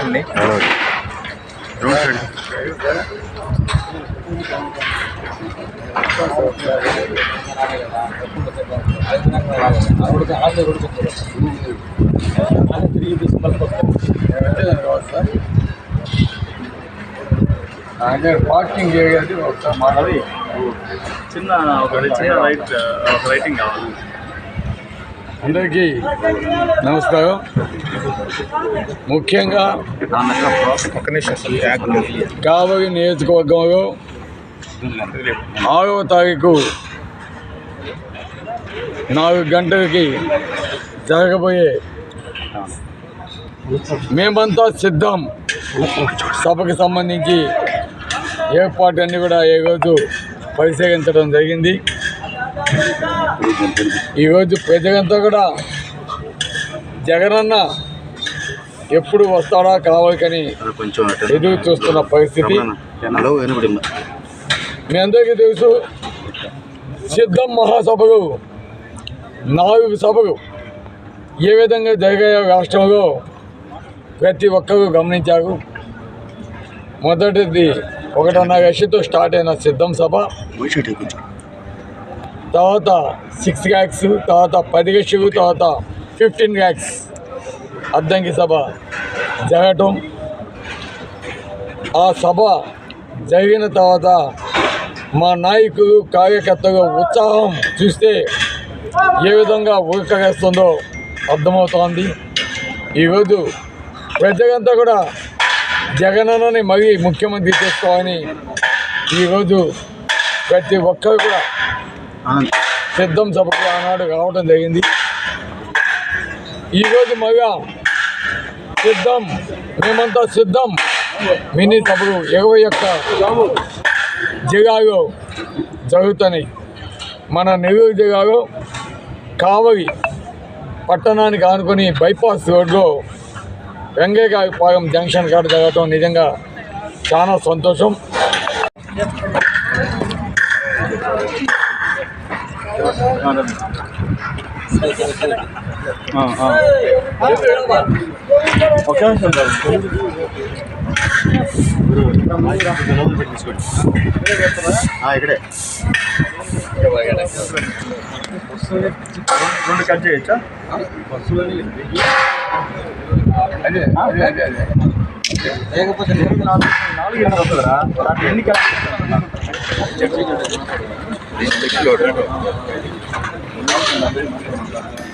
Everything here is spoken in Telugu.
అండి అదే పార్కింగ్ చేయగలిగి ఒకసారి మాట్లాడి చిన్న ఒక చిన్న రైట్ ఒక రైటింగ్ కావాలి. అందరికీ నమస్కారం. ముఖ్యంగా కావలి నియోజకవర్గంలో ఆరవ తారీఖు నాలుగు గంటలకి జరగబోయే మేమంతా సిద్ధం. సభకు సంబంధించి ఏర్పాట్లన్నీ కూడా ఈరోజు పరిశీలించడం జరిగింది. ఈరోజు ప్రజలంతా కూడా జగనన్న ఎప్పుడు వస్తాడా కావాలని కానీ ఎదురు చూస్తున్న పరిస్థితి. మీ అందరికీ తెలుసు సిద్ధం మహాసభలు నాలుగు సభలు ఏ విధంగా జరిగాయో రాష్ట్రంలో ప్రతి ఒక్కరూ గమనించారు. మొదటిది ఒకటిన్నర లక్షతో స్టార్ట్ అయిన సిద్ధం సభ. తర్వాత సిక్స్ ల్యాక్స్ తర్వాత పది లక్షలు తర్వాత ఫిఫ్టీన్ ల్యాక్స్ అద్దంకి సభ జరగటం. ఆ సభ జరిగిన తర్వాత మా నాయకులు కార్యకర్తలు ఉత్సాహం చూస్తే ఏ విధంగా ఉరకవేస్తుందో అర్థమవుతోంది. ఈరోజు ప్రజలంతా కూడా జగనన్నని మరీ ముఖ్యమంత్రి చేసుకోవాలని ఈరోజు ప్రతి ఒక్కరు కూడా సిద్ధం సభకు ఆనాడు రావడం జరిగింది. ఈరోజు మగా సిద్ధం మేమంతా సిద్ధం. మినీ సభలు ఇరవై ఒక్క జిల్లాలో జరుగుతున్నాయి మన నెల్లూరు జిల్లాలో కావలి పట్టణానికి ఆనుకొని బైపాస్ రోడ్లో వెంగయ్యపాలెం జంక్షన్ కాడ జరగటం నిజంగా చాలా సంతోషం. ఒకే నిమిషం ఇక్కడే రెండు కట్ చేయొచ్చా అదే అదే అదే అదే లేకపోతే నాలుగు నాలుగు ఎనిమిది వస్తుందా ఎన్ని కట్ Thank you.